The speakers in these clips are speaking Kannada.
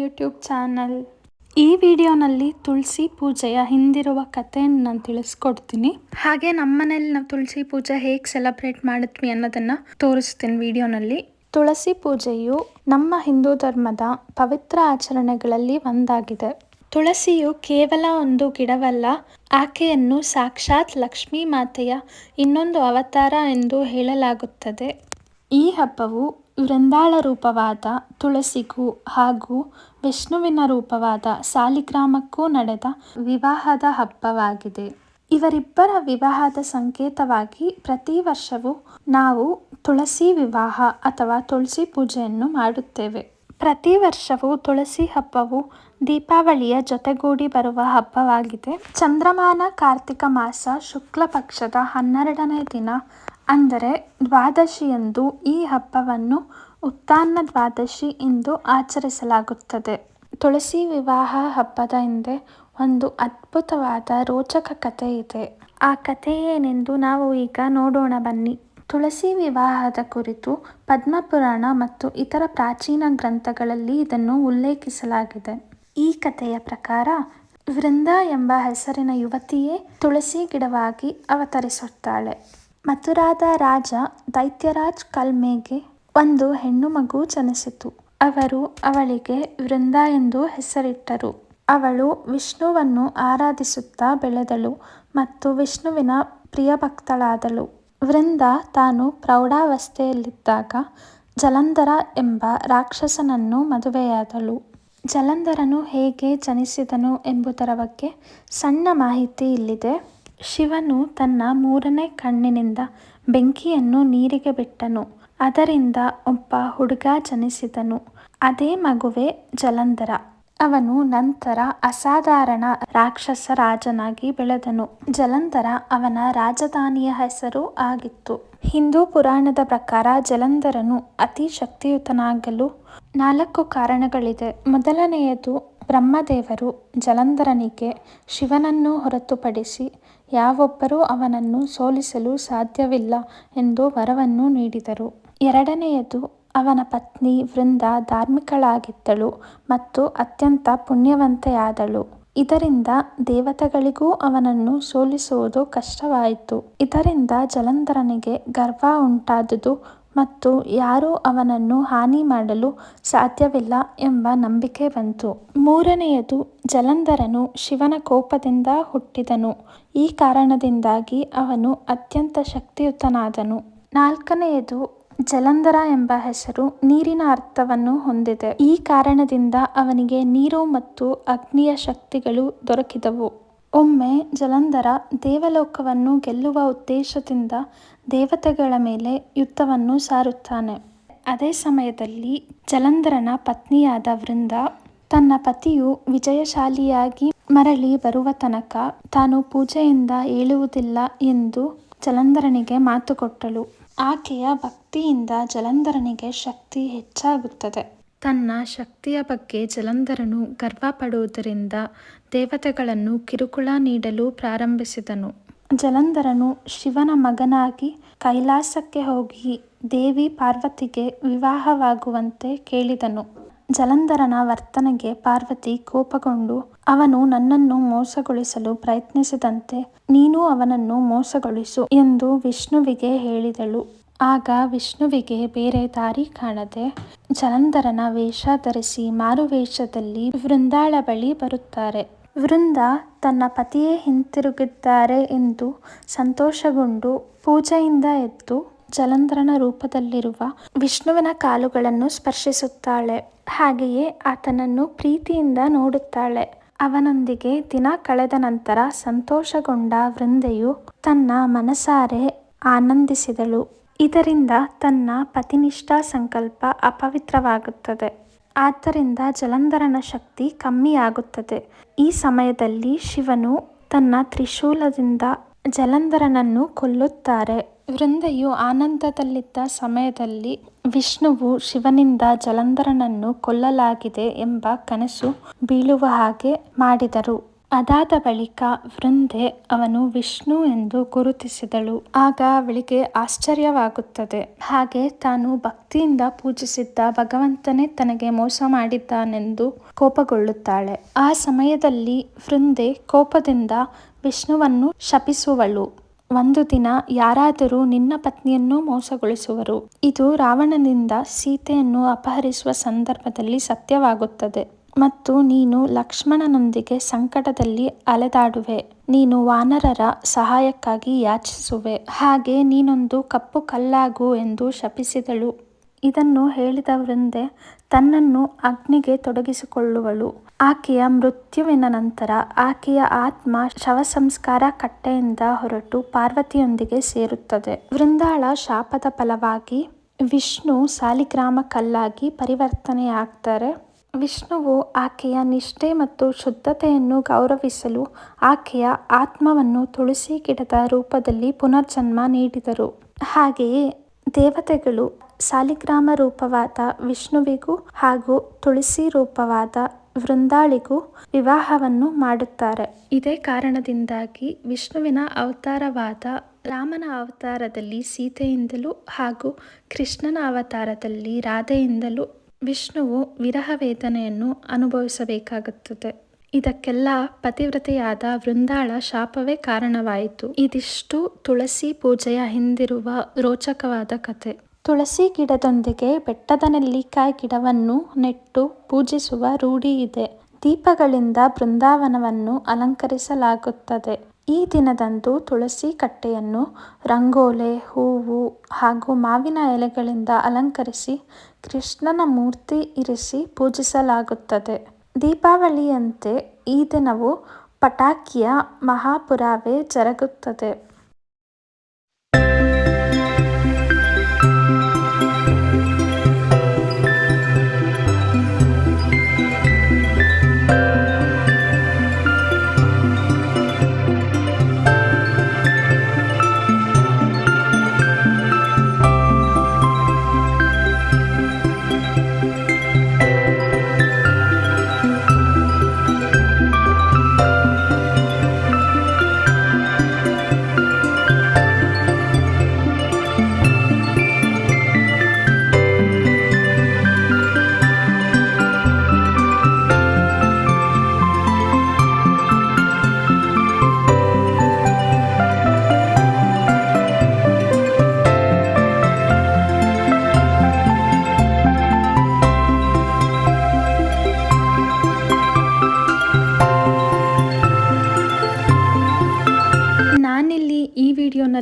YouTube channel. ಈ ವಿಡಿಯೋನಲ್ಲಿ ತುಳಸಿ ಪೂಜೆಯ ಹಿಂದಿರುವ ಕಥೆಯನ್ನು ನಾನು ತಿಳಿಸ್ಕೊಡ್ತೀನಿ. ಹಾಗೆ ನಮ್ಮನೇಲಿ ನಾವು ತುಳಸಿ ಪೂಜೆ ಹೇಗೆ ಸೆಲೆಬ್ರೇಟ್ ಮಾಡಿದ್ವಿ ಅನ್ನೋದನ್ನು ತೋರಿಸ್ತೀನಿ ವಿಡಿಯೋನಲ್ಲಿ. ತುಳಸಿ ಪೂಜೆಯು ನಮ್ಮ ಹಿಂದೂ ಧರ್ಮದ ಪವಿತ್ರ ಆಚರಣೆಗಳಲ್ಲಿ ಒಂದಾಗಿದೆ. ತುಳಸಿಯು ಕೇವಲ ಒಂದು ಗಿಡವಲ್ಲ, ಆಕೆಯನ್ನು ಸಾಕ್ಷಾತ್ ಲಕ್ಷ್ಮೀ ಮಾತೆಯ ಇನ್ನೊಂದು ಅವತಾರ ಎಂದು ಹೇಳಲಾಗುತ್ತದೆ. ಈ ಹಬ್ಬವು ವೃಂದಾಳ ರೂಪವಾದ ತುಳಸಿಗೂ ಹಾಗೂ ವಿಷ್ಣುವಿನ ರೂಪವಾದ ಸಾಲಿಗ್ರಾಮಕ್ಕೂ ನಡೆದ ವಿವಾಹದ ಹಬ್ಬವಾಗಿದೆ. ಇವರಿಬ್ಬರ ವಿವಾಹದ ಸಂಕೇತವಾಗಿ ಪ್ರತಿ ವರ್ಷವೂ ನಾವು ತುಳಸಿ ವಿವಾಹ ಅಥವಾ ತುಳಸಿ ಪೂಜೆಯನ್ನು ಮಾಡುತ್ತೇವೆ. ಪ್ರತಿ ವರ್ಷವೂ ತುಳಸಿ ಹಬ್ಬವು ದೀಪಾವಳಿಯ ಜೊತೆಗೂಡಿ ಬರುವ ಹಬ್ಬವಾಗಿದೆ. ಚಂದ್ರಮಾನ ಕಾರ್ತಿಕ ಮಾಸ ಶುಕ್ಲ ಪಕ್ಷದ ಹನ್ನೆರಡನೇ ದಿನ. ಅಂದರೆ ದ್ವಾದಶಿಯಂದು ಈ ಹಬ್ಬವನ್ನು ಉತ್ಥಾನ ದ್ವಾದಶಿ ಎಂದು ಆಚರಿಸಲಾಗುತ್ತದೆ. ತುಳಸಿ ವಿವಾಹ ಹಬ್ಬದ ಹಿಂದೆ ಒಂದು ಅದ್ಭುತವಾದ ರೋಚಕ ಕಥೆ ಇದೆ. ಆ ಕಥೆ ಏನೆಂದು ನಾವು ಈಗ ನೋಡೋಣ ಬನ್ನಿ. ತುಳಸಿ ವಿವಾಹದ ಕುರಿತು ಪದ್ಮಪುರಾಣ ಮತ್ತು ಇತರ ಪ್ರಾಚೀನ ಗ್ರಂಥಗಳಲ್ಲಿ ಇದನ್ನು ಉಲ್ಲೇಖಿಸಲಾಗಿದೆ. ಈ ಕಥೆಯ ಪ್ರಕಾರ, ವೃಂದ ಎಂಬ ಹೆಸರಿನ ಯುವತಿಯೇ ತುಳಸಿ ಗಿಡವಾಗಿ ಅವತರಿಸುತ್ತಾಳೆ. ಮಥುರಾದ ರಾಜ ದೈತ್ಯರಾಜ್ ಕಲ್ಮೇಗೆ ಒಂದು ಹೆಣ್ಣು ಮಗು ಜನಿಸಿತು. ಅವರು ಅವಳಿಗೆ ವೃಂದ ಎಂದು ಹೆಸರಿಟ್ಟರು. ಅವಳು ವಿಷ್ಣುವನ್ನು ಆರಾಧಿಸುತ್ತಾ ಬೆಳೆದಳು ಮತ್ತು ವಿಷ್ಣುವಿನ ಪ್ರಿಯಭಕ್ತಳಾದಳು. ವೃಂದ ತಾನು ಪ್ರೌಢಾವಸ್ಥೆಯಲ್ಲಿದ್ದಾಗ ಜಲಂಧರ ಎಂಬ ರಾಕ್ಷಸನನ್ನು ಮದುವೆಯಾದಳು. ಜಲಂಧರನು ಹೇಗೆ ಜನಿಸಿದನು ಎಂಬುದರ ಬಗ್ಗೆ ಸಣ್ಣ ಮಾಹಿತಿ ಇಲ್ಲಿದೆ. ಶಿವನು ತನ್ನ ಮೂರನೇ ಕಣ್ಣಿನಿಂದ ಬೆಂಕಿಯನ್ನು ನೀರಿಗೆ ಬಿಟ್ಟನು. ಅದರಿಂದ ಒಬ್ಬ ಹುಡುಗ ಜನಿಸಿದನು. ಅದೇ ಮಗುವೆ ಜಲಂಧರ. ಅವನು ನಂತರ ಅಸಾಧಾರಣ ರಾಕ್ಷಸ ರಾಜನಾಗಿ ಬೆಳೆದನು. ಜಲಂಧರ ಅವನ ರಾಜಧಾನಿಯ ಹೆಸರು ಆಗಿತ್ತು. ಹಿಂದೂ ಪುರಾಣದ ಪ್ರಕಾರ ಜಲಂಧರನು ಅತಿ ಶಕ್ತಿಯುತನಾಗಲು ನಾಲ್ಕು ಕಾರಣಗಳಿದೆ. ಮೊದಲನೆಯದು, ಬ್ರಹ್ಮದೇವರು ಜಲಂಧರನಿಗೆ ಶಿವನನ್ನು ಹೊರತುಪಡಿಸಿ ಯಾವೊಬ್ಬರೂ ಅವನನ್ನು ಸೋಲಿಸಲು ಸಾಧ್ಯವಿಲ್ಲ ಎಂದು ವರವನ್ನು ನೀಡಿದರು. ಎರಡನೆಯದು ಅವನ ಪತ್ನಿ ವೃಂದ ಧಾರ್ಮಿಕಳಾಗಿದ್ದಳು ಮತ್ತು ಅತ್ಯಂತ ಪುಣ್ಯವಂತೆಯಾದಳು. ಇದರಿಂದ ದೇವತೆಗಳಿಗೂ ಅವನನ್ನು ಸೋಲಿಸುವುದು ಕಷ್ಟವಾಯಿತು. ಇದರಿಂದ ಜಲಂಧರನಿಗೆ ಗರ್ವ ಉಂಟಾದುದು ಮತ್ತು ಯಾರೂ ಅವನನ್ನು ಹಾನಿ ಮಾಡಲು ಸಾಧ್ಯವಿಲ್ಲ ಎಂಬ ನಂಬಿಕೆ ಬಂತು. ಮೂರನೆಯದು, ಜಲಂಧರನು ಶಿವನ ಕೋಪದಿಂದ ಹುಟ್ಟಿದನು. ಈ ಕಾರಣದಿಂದಾಗಿ ಅವನು ಅತ್ಯಂತ ಶಕ್ತಿಯುತನಾದನು. ನಾಲ್ಕನೆಯದು ಜಲಂಧರ ಎಂಬ ಹೆಸರು ನೀರಿನ ಅರ್ಥವನ್ನು ಹೊಂದಿದೆ. ಈ ಕಾರಣದಿಂದ ಅವನಿಗೆ ನೀರು ಮತ್ತು ಅಗ್ನಿಯ ಶಕ್ತಿಗಳು ದೊರಕಿದವು. ಒಮ್ಮೆ ಜಲಂಧರ ದೇವಲೋಕವನ್ನು ಗೆಲ್ಲುವ ಉದ್ದೇಶದಿಂದ ದೇವತೆಗಳ ಮೇಲೆ ಯುದ್ಧವನ್ನು ಸಾರುತ್ತಾನೆ. ಅದೇ ಸಮಯದಲ್ಲಿ ಜಲಂಧರನ ಪತ್ನಿಯಾದ ವೃಂದ ತನ್ನ ಪತಿಯು ವಿಜಯಶಾಲಿಯಾಗಿ ಮರಳಿ ಬರುವ ತನಕ ತಾನು ಪೂಜೆಯಿಂದ ಏಳುವುದಿಲ್ಲ ಎಂದು ಜಲಂಧರನಿಗೆ ಮಾತು ಕೊಟ್ಟಳು ಆಕೆಯ ಭಕ್ತಿಯಿಂದ ಜಲಂಧರನಿಗೆ ಶಕ್ತಿ ಹೆಚ್ಚಾಗುತ್ತದೆ. ತನ್ನ ಶಕ್ತಿಯ ಬಗ್ಗೆ ಜಲಂಧರನು ಗರ್ವ ಪಡುವುದರಿಂದ ದೇವತೆಗಳನ್ನು ಕಿರುಕುಳ ನೀಡಲು ಪ್ರಾರಂಭಿಸಿದನು. ಜಲಂಧರನು ಶಿವನ ಮಗನಾಗಿ ಕೈಲಾಸಕ್ಕೆ ಹೋಗಿ ದೇವಿ ಪಾರ್ವತಿಗೆ ವಿವಾಹವಾಗುವಂತೆ ಕೇಳಿದನು. ಜಲಂಧರನ ವರ್ತನೆಗೆ ಪಾರ್ವತಿ ಕೋಪಗೊಂಡು, ಅವನು ನನ್ನನ್ನು ಮೋಸಗೊಳಿಸಲು ಪ್ರಯತ್ನಿಸಿದಂತೆ ನೀನು ಅವನನ್ನು ಮೋಸಗೊಳಿಸು ಎಂದು ವಿಷ್ಣುವಿಗೆ ಹೇಳಿದಳು. ಆಗ ವಿಷ್ಣುವಿಗೆ ಬೇರೆ ದಾರಿ ಕಾಣದೆ ಜಲಂಧರನ ವೇಷ ಧರಿಸಿ ಮಾರುವೇಷದಲ್ಲಿ ವೃಂದಾಳ ಬಳಿ ಬರುತ್ತಾರೆ. ವೃಂದ ತನ್ನ ಪತಿಯೇ ಹಿಂತಿರುಗಿದ್ದಾರೆ ಎಂದು ಸಂತೋಷಗೊಂಡು ಪೂಜೆಯಿಂದ ಎದ್ದು ಜಲಂಧರನ ರೂಪದಲ್ಲಿರುವ ವಿಷ್ಣುವಿನ ಕಾಲುಗಳನ್ನು ಸ್ಪರ್ಶಿಸುತ್ತಾಳೆ. ಹಾಗೆಯೇ ಆತನನ್ನು ಪ್ರೀತಿಯಿಂದ ನೋಡುತ್ತಾಳೆ. ಅವನೊಂದಿಗೆ ದಿನ ಕಳೆದ ನಂತರ ಸಂತೋಷಗೊಂಡ ವೃಂದೆಯು ತನ್ನ ಮನಸಾರೆ ಆನಂದಿಸಿದಳು. ಇದರಿಂದ ತನ್ನ ಪತಿನಿಷ್ಠಾ ಸಂಕಲ್ಪ ಅಪವಿತ್ರವಾಗುತ್ತದೆ. ಆದ್ದರಿಂದ ಜಲಂಧರನ ಶಕ್ತಿ ಕಮ್ಮಿಯಾಗುತ್ತದೆ. ಈ ಸಮಯದಲ್ಲಿ ಶಿವನು ತನ್ನ ತ್ರಿಶೂಲದಿಂದ ಜಲಂಧರನನ್ನು ಕೊಲ್ಲುತ್ತಾರೆ. ವೃಂದೆಯು ಆನಂದದಲ್ಲಿದ್ದ ಸಮಯದಲ್ಲಿ ವಿಷ್ಣುವು ಶಿವನಿಂದ ಜಲಂಧರನನ್ನು ಕೊಲ್ಲಲಾಗಿದೆ ಎಂಬ ಕನಸು ಬೀಳುವ ಹಾಗೆ ಮಾಡಿದರು. ಅದಾದ ಬಳಿಕ ವೃಂದೆ ಅವನು ವಿಷ್ಣು ಎಂದು ಗುರುತಿಸಿದಳು. ಆಗ ಅವಳಿಗೆ ಆಶ್ಚರ್ಯವಾಗುತ್ತದೆ. ಹಾಗೆ ತಾನು ಭಕ್ತಿಯಿಂದ ಪೂಜಿಸಿದ್ದ ಭಗವಂತನೇ ತನಗೆ ಮೋಸ ಮಾಡಿದ್ದಾನೆಂದು ಕೋಪಗೊಳ್ಳುತ್ತಾಳೆ. ಆ ಸಮಯದಲ್ಲಿ ವೃಂದೆ ಕೋಪದಿಂದ ವಿಷ್ಣುವನ್ನು ಶಪಿಸುವಳು. ಒಂದು ದಿನ ಯಾರಾದರೂ ನಿನ್ನ ಪತ್ನಿಯನ್ನು ಮೋಸಗೊಳಿಸುವರು. ಇದು ರಾವಣನಿಂದ ಸೀತೆಯನ್ನು ಅಪಹರಿಸುವ ಸಂದರ್ಭದಲ್ಲಿ ಸತ್ಯವಾಗುತ್ತದೆ. ಮತ್ತು ನೀನು ಲಕ್ಷ್ಮಣನೊಂದಿಗೆ ಸಂಕಟದಲ್ಲಿ ಅಲೆದಾಡುವೆ. ನೀನು ವಾನರರ ಸಹಾಯಕ್ಕಾಗಿ ಯಾಚಿಸುವೆ. ಹಾಗೆ ನೀನೊಂದು ಕಪ್ಪು ಕಲ್ಲಾಗು ಎಂದು ಶಪಿಸಿದಳು. ಇದನ್ನು ಹೇಳಿದ ವೃಂದೆ ತನ್ನನ್ನು ಅಗ್ನಿಗೆ ತೊಡಗಿಸಿಕೊಳ್ಳುವಳು. ಆಕೆಯ ಮೃತ್ಯುವಿನ ನಂತರ ಆಕೆಯ ಆತ್ಮ ಶವ ಸಂಸ್ಕಾರ ಕಟ್ಟೆಯಿಂದ ಹೊರಟು ಪಾರ್ವತಿಯೊಂದಿಗೆ ಸೇರುತ್ತದೆ. ವೃಂದಾಳ ಶಾಪದ ಫಲವಾಗಿ ವಿಷ್ಣು ಸಾಲಿಗ್ರಾಮ ಕಲ್ಲಾಗಿ ಪರಿವರ್ತನೆಯಾಗ್ತಾರೆ. ವಿಷ್ಣುವು ಆಕೆಯ ನಿಷ್ಠೆ ಮತ್ತು ಶುದ್ಧತೆಯನ್ನು ಗೌರವಿಸಲು ಆಕೆಯ ಆತ್ಮವನ್ನು ತುಳಸಿ ಗಿಡದ ರೂಪದಲ್ಲಿ ಪುನರ್ಜನ್ಮ ನೀಡಿದರು. ಹಾಗೆಯೇ ದೇವತೆಗಳು ಸಾಲಿಗ್ರಾಮ ರೂಪವಾದ ವಿಷ್ಣುವಿಗೂ ಹಾಗೂ ತುಳಸಿ ರೂಪವಾದ ವೃಂದಾಳಿಗೂ ವಿವಾಹವನ್ನು ಮಾಡುತ್ತಾರೆ. ಇದೇ ಕಾರಣದಿಂದಾಗಿ ವಿಷ್ಣುವಿನ ಅವತಾರವಾದ ರಾಮನ ಅವತಾರದಲ್ಲಿ ಸೀತೆಯಿಂದಲೂ ಹಾಗೂ ಕೃಷ್ಣನ ಅವತಾರದಲ್ಲಿ ರಾಧೆಯಿಂದಲೂ ವಿಷ್ಣುವು ವಿರಹ ವೇದನೆಯನ್ನು ಅನುಭವಿಸಬೇಕಾಗುತ್ತದೆ. ಇದಕ್ಕೆಲ್ಲ ಪತಿವ್ರತೆಯಾದ ವೃಂದಾಳ ಶಾಪವೇ ಕಾರಣವಾಯಿತು. ಇದಿಷ್ಟು ತುಳಸಿ ಪೂಜೆಯ ಹಿಂದಿರುವ ರೋಚಕವಾದ ಕತೆ ತುಳಸಿ ಗಿಡದೊಂದಿಗೆ ಬೆಟ್ಟದ ನೆಲ್ಲಿಕಾಯಿ ಗಿಡವನ್ನು ನೆಟ್ಟು ಪೂಜಿಸುವ ರೂಢಿ ಇದೆ ದೀಪಗಳಿಂದ ಬೃಂದಾವನವನ್ನು ಅಲಂಕರಿಸಲಾಗುತ್ತದೆ. ಈ ದಿನದಂದು ತುಳಸಿ ಕಟ್ಟೆಯನ್ನು ರಂಗೋಲೆ, ಹೂವು ಹಾಗೂ ಮಾವಿನ ಎಲೆಗಳಿಂದ ಅಲಂಕರಿಸಿ ಕೃಷ್ಣನ ಮೂರ್ತಿ ಇರಿಸಿ ಪೂಜಿಸಲಾಗುತ್ತದೆ. ದೀಪಾವಳಿಯಂತೆ ಈ ದಿನವು ಪಟಾಕಿಯ ಮಹಾಪುರಾವೆ ಜರುಗುತ್ತದೆ.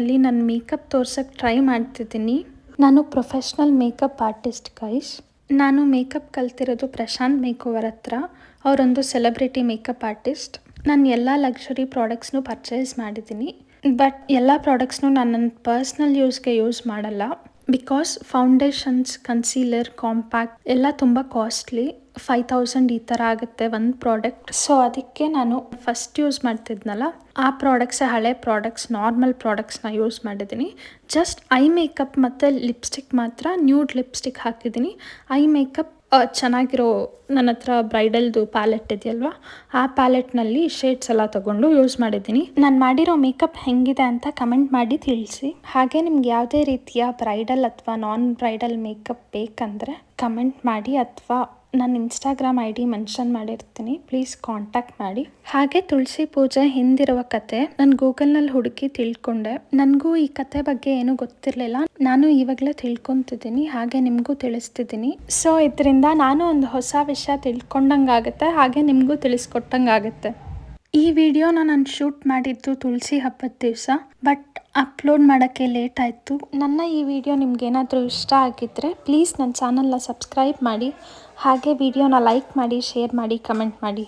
ವಿಡಿಯೋನಲ್ಲಿ ನನ್ನ ಮೇಕಪ್ ತೋರ್ಸೋಕ್ಕೆ ಟ್ರೈ ಮಾಡ್ತಿದ್ದೀನಿ. ನಾನು ಪ್ರೊಫೆಷ್ನಲ್ ಮೇಕಪ್ ಆರ್ಟಿಸ್ಟ್ ಗೈಸ್ ನಾನು ಮೇಕಪ್ ಕಲ್ತಿರೋದು ಪ್ರಶಾಂತ್ ಮೇಕೋವರ್ ಹತ್ರ. ಅವರೊಂದು ಸೆಲೆಬ್ರಿಟಿ ಮೇಕಪ್ ಆರ್ಟಿಸ್ಟ್ ನಾನು ಎಲ್ಲ ಲಕ್ಸುರಿ ಪ್ರಾಡಕ್ಟ್ಸ್ನೂ ಪರ್ಚೇಸ್ ಮಾಡಿದ್ದೀನಿ. ಬಟ್ ಎಲ್ಲ ಪ್ರಾಡಕ್ಟ್ಸ್ನು ನಾನು ನನ್ನ ಪರ್ಸ್ನಲ್ ಯೂಸ್ಗೆ ಯೂಸ್ ಮಾಡಲ್ಲ. ಬಿಕಾಸ್ ಫೌಂಡೇಶನ್ಸ್ ಕನ್ಸೀಲರ್ ಕಾಂಪ್ಯಾಕ್ಟ್ ಎಲ್ಲ ತುಂಬ ಕಾಸ್ಟ್ಲಿ ಫೈವ್ ತೌಸಂಡ್ ಈ ಥರ ಆಗುತ್ತೆ ಒಂದು ಪ್ರಾಡಕ್ಟ್ ಸೊ ಅದಕ್ಕೆ ನಾನು ಫಸ್ಟ್ ಯೂಸ್ ಮಾಡ್ತಿದ್ನಲ್ಲ, ಆ ಪ್ರಾಡಕ್ಟ್ಸೇ ಹಳೆ ಪ್ರಾಡಕ್ಟ್ಸ್ ನಾರ್ಮಲ್ ಪ್ರಾಡಕ್ಟ್ಸ್ನ ಯೂಸ್ ಮಾಡಿದ್ದೀನಿ. ಜಸ್ಟ್ ಐ ಮೇಕಪ್ ಮತ್ತು ಲಿಪ್ಸ್ಟಿಕ್ ಮಾತ್ರ ನ್ಯೂಡ್ ಲಿಪ್ಸ್ಟಿಕ್ ಹಾಕಿದ್ದೀನಿ. ಐ ಮೇಕಪ್ ಚೆನ್ನಾಗಿರೋ ನನ್ನ ಹತ್ರ ಬ್ರೈಡಲ್ದು ಪ್ಯಾಲೆಟ್ ಇದೆಯಲ್ವಾ, ಆ ಪ್ಯಾಲೆಟ್ನಲ್ಲಿ ಶೇಡ್ಸ್ ಎಲ್ಲ ತೊಗೊಂಡು ಯೂಸ್ ಮಾಡಿದ್ದೀನಿ. ನಾನು ಮಾಡಿರೋ ಮೇಕಪ್ ಹೆಂಗಿದೆ ಅಂತ ಕಮೆಂಟ್ ಮಾಡಿ ತಿಳಿಸಿ. ಹಾಗೆ ನಿಮ್ಗೆ ಯಾವುದೇ ರೀತಿಯ ಬ್ರೈಡಲ್ ಅಥವಾ ನಾನ್ ಬ್ರೈಡಲ್ ಮೇಕಪ್ ಬೇಕಂದರೆ ಕಮೆಂಟ್ ಮಾಡಿ ಅಥವಾ ನನ್ನ ಇನ್ಸ್ಟಾಗ್ರಾಮ್ ಐ ಡಿ ಮೆನ್ಷನ್ ಮಾಡಿರ್ತೀನಿ. ಪ್ಲೀಸ್ ಕಾಂಟ್ಯಾಕ್ಟ್ ಮಾಡಿ. ಹಾಗೆ ತುಳಸಿ ಪೂಜೆ ಹಿಂದಿರುವ ಕತೆ ನಾನು ಗೂಗಲ್ನಲ್ಲಿ ಹುಡುಕಿ ತಿಳ್ಕೊಂಡೆ. ನನಗೂ ಈ ಕತೆ ಬಗ್ಗೆ ಏನೂ ಗೊತ್ತಿರಲಿಲ್ಲ. ನಾನು ಇವಾಗಲೇ ತಿಳ್ಕೊತಿದ್ದೀನಿ. ಹಾಗೆ ನಿಮಗೂ ತಿಳಿಸ್ತಿದ್ದೀನಿ. ಸೊ ಇದರಿಂದ ನಾನು ಒಂದು ಹೊಸ ವಿಷಯ ತಿಳ್ಕೊಂಡಂಗಾಗುತ್ತೆ. ಹಾಗೆ ನಿಮಗೂ ತಿಳಿಸ್ಕೊಟ್ಟಂಗಾಗುತ್ತೆ. ಈ ವಿಡಿಯೋನ ನಾನು ಶೂಟ್ ಮಾಡಿದ್ದು ತುಳಸಿ ಹಬ್ಬದ ದಿವಸ. ಬಟ್ ಅಪ್ಲೋಡ್ ಮಾಡೋಕ್ಕೆ ಲೇಟ್ ಆಯಿತು. ನನ್ನ ಈ ವಿಡಿಯೋ ನಿಮಗೇನಾದರೂ ಇಷ್ಟ ಆಗಿದ್ದರೆ ಪ್ಲೀಸ್ ನನ್ನ ಚಾನಲ್ನ ಸಬ್ಸ್ಕ್ರೈಬ್ ಮಾಡಿ, ಹಾಗೆ ವಿಡಿಯೋನ ಲೈಕ್ ಮಾಡಿ ಶೇರ್ ಮಾಡಿ ಕಮೆಂಟ್ ಮಾಡಿ.